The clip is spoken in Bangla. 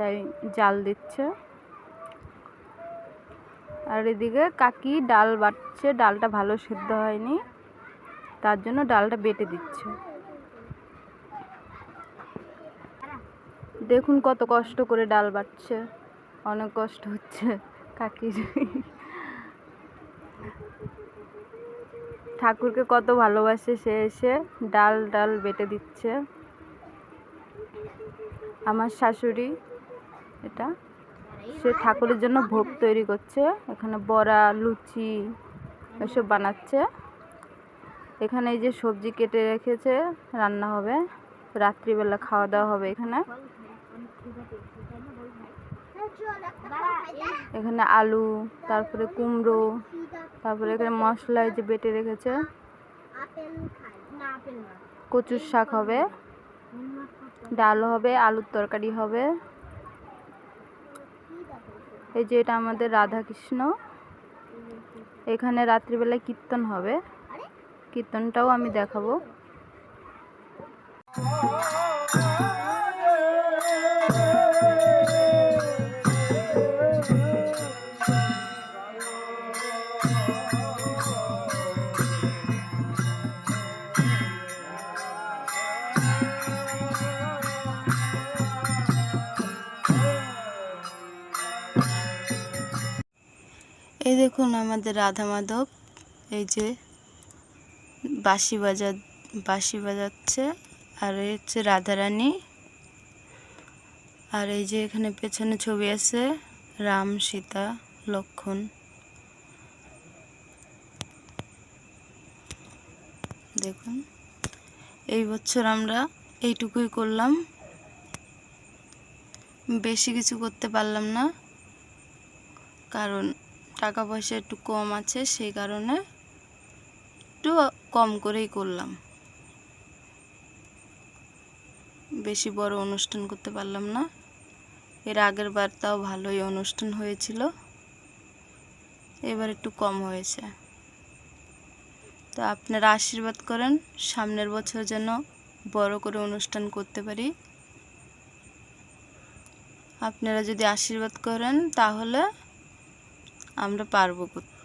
তাই জাল দিচ্ছে। আর এদিকে কাকি ডাল বাটছে, ডালটা ভালো সিদ্ধ হয়নি, তার জন্য ডালটা বেটে দিচ্ছে। দেখুন কত কষ্ট করে ডাল বাটছে, অনেক কষ্ট হচ্ছে কাকির। ঠাকুরকে কত ভালোবাসে, সে এসে ডাল ডাল বেটে দিচ্ছে। আমার শাশুড়ি এটা। সে ঠাকুরের জন্য ভোগ তৈরি করছে। এখানে বড়া, লুচি এসব বানাচ্ছে। এখানে এই যে সবজি কেটে রেখেছে, রান্না হবে। রাত্রিবেলা খাওয়া দাওয়া হবে এখানে। এখানে আলু, তারপরে কুমড়ো, তারপরে এখানে মশলা যে বেটে রেখেছে। কচুর শাক হবে ডাল হবে, আলুর তরকারি হবে। এই যে এটা আমাদের রাধাকৃষ্ণ। এখানে রাত্রিবেলায় কীর্তন হবে। কীর্তনটাও আমি দেখাবো। এই দেখুন আমাদের রাধা মাধব, এই যে বাঁশি বাজা, বাঁশি বাজাচ্ছে, আর এই হচ্ছে রাধারানী। আর এই যে এখানে পেছনে ছবি আছে, রাম সীতা লক্ষণ। দেখুন, এই বছর আমরা এইটুকুই করলাম। বেশি কিছু করতে পারলাম না, কারণ টাকা পয়সা একটু কম আছে, সেই কারণে একটু কম করেই করলাম। বেশি বড় অনুষ্ঠান করতে পারলাম না। এর আগের বার তাও ভালোই অনুষ্ঠান হয়েছিল। এবার একটু কম হয়েছে। তো আপনারা আশীর্বাদ করেন, সামনের বছর যেন বড় করে অনুষ্ঠান করতে পারি। আপনারা যদি আশীর্বাদ করেন, তাহলে আমরা পারব করতে।